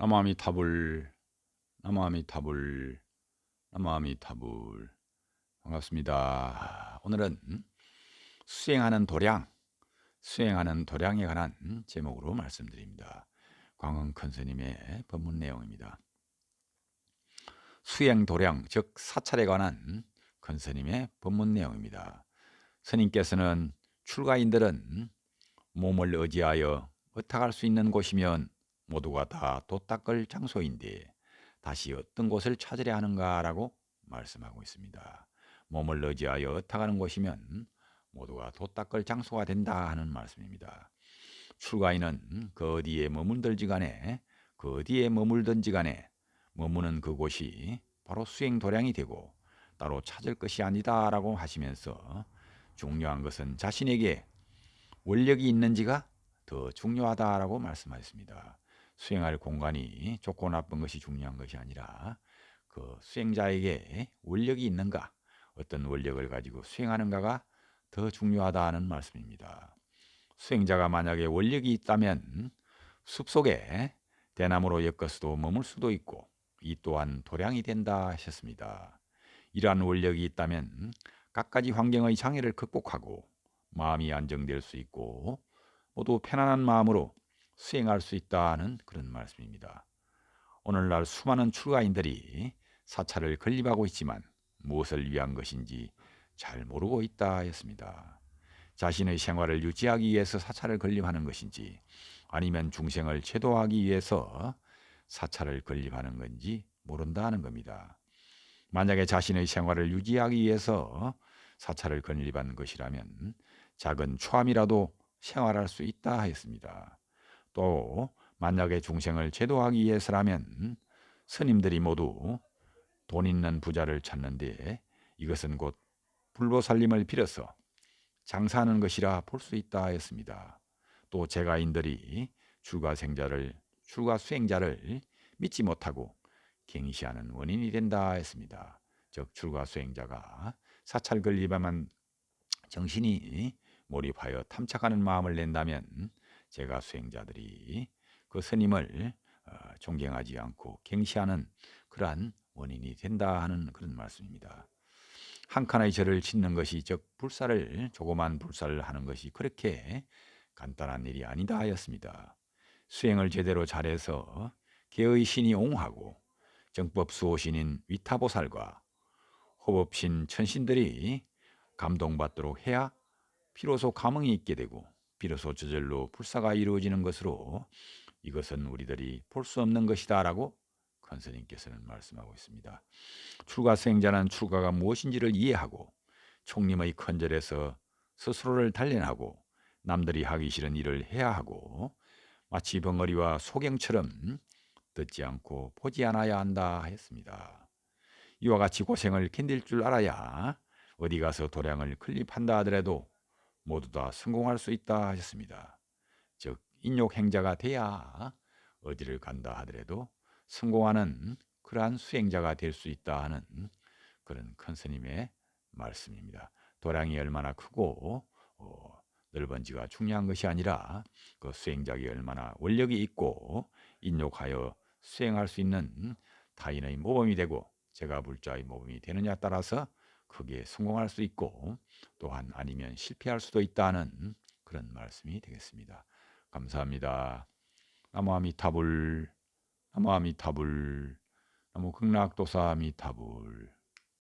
나무아미타불 나무아미타불 나무아미타불 반갑습니다. 오늘은 수행하는 도량 수행하는 도량에 관한 제목으로 말씀드립니다. 광흥 큰스님의 법문 내용입니다. 수행 도량 즉 사찰에 관한 큰스님의 법문 내용입니다. 스님께서는 출가인들은 몸을 의지하여 의탁할 수 있는 곳이면 모두가 다 도닦을 장소인데 다시 어떤 곳을 찾으려 하는가라고 말씀하고 있습니다. 몸을 의지하여 어탁하는 곳이면 모두가 도닦을 장소가 된다 하는 말씀입니다. 출가인은 그 어디에 머물든지 간에 그 어디에 머물든지 간에 머무는 그곳이 바로 수행 도량이 되고 따로 찾을 것이 아니다라고 하시면서 중요한 것은 자신에게 원력이 있는지가 더 중요하다라고 말씀하셨습니다. 수행할 공간이 좋고 나쁜 것이 중요한 것이 아니라 그 수행자에게 원력이 있는가, 어떤 원력을 가지고 수행하는가가 더 중요하다는 말씀입니다. 수행자가 만약에 원력이 있다면 숲속에 대나무로 엮어서도 머물 수도 있고 이 또한 도량이 된다 하셨습니다. 이러한 원력이 있다면 갖가지 환경의 장애를 극복하고 마음이 안정될 수 있고 모두 편안한 마음으로 수행할 수 있다는 그런 말씀입니다. 오늘날 수많은 출가인들이 사찰을 건립하고 있지만 무엇을 위한 것인지 잘 모르고 있다 했습니다. 자신의 생활을 유지하기 위해서 사찰을 건립하는 것인지 아니면 중생을 제도하기 위해서 사찰을 건립하는 건지 모른다는 겁니다. 만약에 자신의 생활을 유지하기 위해서 사찰을 건립한 것이라면 작은 초함이라도 생활할 수 있다 했습니다. 또 만약에 중생을 제도하기 위해서라면 스님들이 모두 돈 있는 부자를 찾는데 이것은 곧 불보살림을 빌어서 장사하는 것이라 볼 수 있다 했습니다. 또 제가인들이 출가생자를 출가 수행자를 믿지 못하고 갱시하는 원인이 된다 했습니다. 즉 출가 수행자가 사찰 건립에만 정신이 몰입하여 탐착하는 마음을 낸다면 제가 수행자들이 그 스님을 어, 존경하지 않고 갱시하는 그러한 원인이 된다 하는 그런 말씀입니다. 한 칸의 절을 짓는 것이 즉 불사를 조그만 불사를 하는 것이 그렇게 간단한 일이 아니다 하였습니다. 수행을 제대로 잘해서 개의 신이 옹하고 정법 수호신인 위타보살과 호법신 천신들이 감동받도록 해야 비로소 감흥이 있게 되고 비로소 저절로 불사가 이루어지는 것으로 이것은 우리들이 볼 수 없는 것이다라고 컨스님께서는 말씀하고 있습니다. 출가 수행자는 출가가 무엇인지를 이해하고 총님의 컨절에서 스스로를 단련하고 남들이 하기 싫은 일을 해야 하고 마치 벙어리와 소경처럼 듣지 않고 보지 않아야 한다 했습니다. 이와 같이 고생을 견딜 줄 알아야 어디 가서 도량을 클립한다 하더라도 모두 다 성공할 수 있다 하셨습니다. 즉 인욕 행자가 돼야 어디를 간다 하더라도 성공하는 그러한 수행자가 될 수 있다 하는 그런 큰 스님의 말씀입니다. 도량이 얼마나 크고 어, 넓은지가 중요한 것이 아니라 그 수행자가 얼마나 원력이 있고 인욕하여 수행할 수 있는 타인의 모범이 되고 제가 불자의 모범이 되느냐 따라서 크게 성공할 수 있고 또한 아니면 실패할 수도 있다는 그런 말씀이 되겠습니다. 감사합니다. 나무아미타불 나무아미타불 나무 극락도사미타불